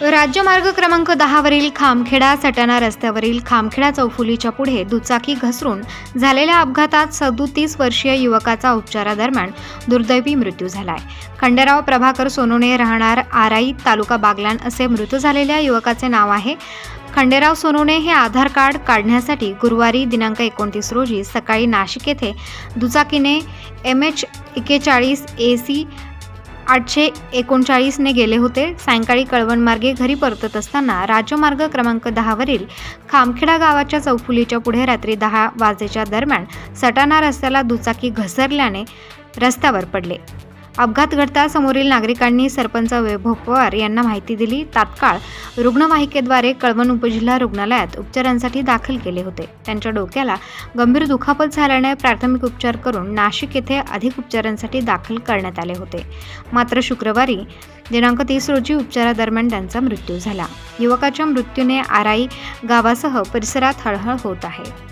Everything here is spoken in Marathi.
राज्यमार्ग क्रमांक दहावरील खामखेडा सटाणा रस्त्यावरील खामखेडा चौफुलीच्या पुढे दुचाकी घसरून झालेल्या अपघातात सदोतीस वर्षीय युवकाचा उपचारादरम्यान दुर्दैवी मृत्यू झालाय. खंडेराव प्रभाकर सोनोने राहणार आराई तालुका बागलान असे मृत झालेल्या युवकाचे नाव आहे. खंडेराव सोनोने हे आधार कार्ड काढण्यासाठी गुरुवारी दिनांक एकोणतीस रोजी सकाळी नाशिक येथे दुचाकीने एम एच एक्केचाळीस ए सी आठशे एकोणचाळीसने गेले होते. सायंकाळी कळवणमार्गे घरी परतत असताना राज्यमार्ग क्रमांक दहावरील खामखेडा गावाच्या चौफुलीच्या पुढे रात्री दहा वाजेच्या दरम्यान सटाणा रस्त्याला दुचाकी घसरल्याने रस्त्यावर पडले. अपघात घडता समोरील नागरिकांनी सरपंच वैभव पवार यांना माहिती दिली. तात्काळ रुग्णवाहिकेद्वारे कळवण उपजिल्हा रुग्णालयात उपचारांसाठी दाखल केले होते. त्यांच्या डोक्याला गंभीर दुखापत झाल्याने प्राथमिक उपचार करून नाशिक येथे अधिक उपचारांसाठी दाखल करण्यात आले होते. मात्र शुक्रवारी दिनांक तीस रोजी उपचारादरम्यान त्यांचा मृत्यू झाला. युवकाच्या मृत्यूने आराई गावासह परिसरात हळहळ होत आहे.